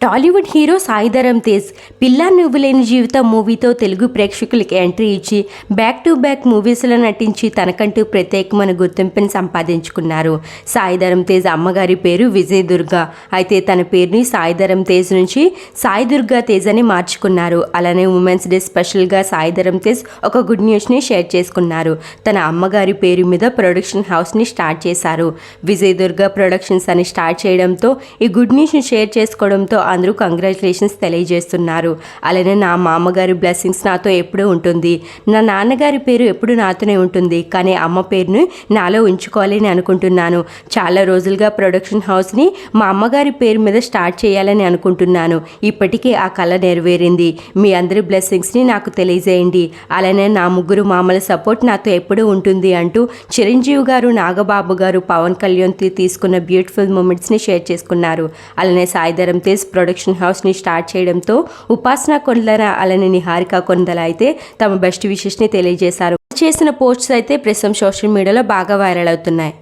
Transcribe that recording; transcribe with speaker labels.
Speaker 1: Tollywood hero Sai Dharam Tej పిల్లా నువ్వులేని జీవితం మూవీతో తెలుగు ప్రేక్షకులకి ఎంట్రీ ఇచ్చి బ్యాక్ టు బ్యాక్ మూవీస్లో నటించి తనకంటూ ప్రత్యేకమైన గుర్తింపుని సంపాదించుకున్నారు. సాయిధరం తేజ్ అమ్మగారి పేరు విజయ్ దుర్గా. అయితే తన పేరుని సాయిధరం తేజ్ నుంచి సాయి దుర్గా తేజ్ అని మార్చుకున్నారు. అలానే ఉమెన్స్ డే స్పెషల్గా సాయిధరం తేజ్ ఒక గుడ్ న్యూస్ని షేర్ చేసుకున్నారు. తన అమ్మగారి పేరు మీద ప్రొడక్షన్ హౌస్ని స్టార్ట్ చేశారు. విజయ్ దుర్గా ప్రొడక్షన్స్ అని స్టార్ట్ చేయడంతో ఈ గుడ్ న్యూస్ని షేర్ చేసుకోవడంతో అందరూ కంగ్రాచులేషన్స్ తెలియజేస్తున్నారు. అలానే నా మామగారి బ్లెస్సింగ్స్ నాతో ఎప్పుడూ ఉంటుంది. నా నాన్నగారి పేరు ఎప్పుడు నాతోనే ఉంటుంది. కానీ అమ్మ పేరును నాలో ఉంచుకోవాలని అనుకుంటున్నాను. చాలా రోజులుగా ప్రొడక్షన్ హౌస్ని మా అమ్మగారి పేరు మీద స్టార్ట్ చేయాలని అనుకుంటున్నాను. ఇప్పటికే ఆ కళ నెరవేరింది. మీ అందరి బ్లెస్సింగ్స్ని నాకు తెలియజేయండి. అలానే నా ముగ్గురు మామల సపోర్ట్ నాతో ఎప్పుడూ ఉంటుంది అంటూ చిరంజీవి గారు నాగబాబు గారు పవన్ కళ్యాణ్ తీసుకున్న బ్యూటిఫుల్ మూమెంట్స్ని షేర్ చేసుకున్నారు. అలానే సాయిధరం తేజ్ ప్రొడక్షన్ హౌస్ని స్టార్ట్ చేయడంతో ఉపాసన కొండల అలానే నిహారిక కొండల అయితే తమ బెస్ట్ విషెస్ని తెలియజేశారు. చేసిన పోస్ట్స్ అయితే ప్రస్తుతం సోషల్ మీడియాలో బాగా వైరల్ అవుతున్నాయి.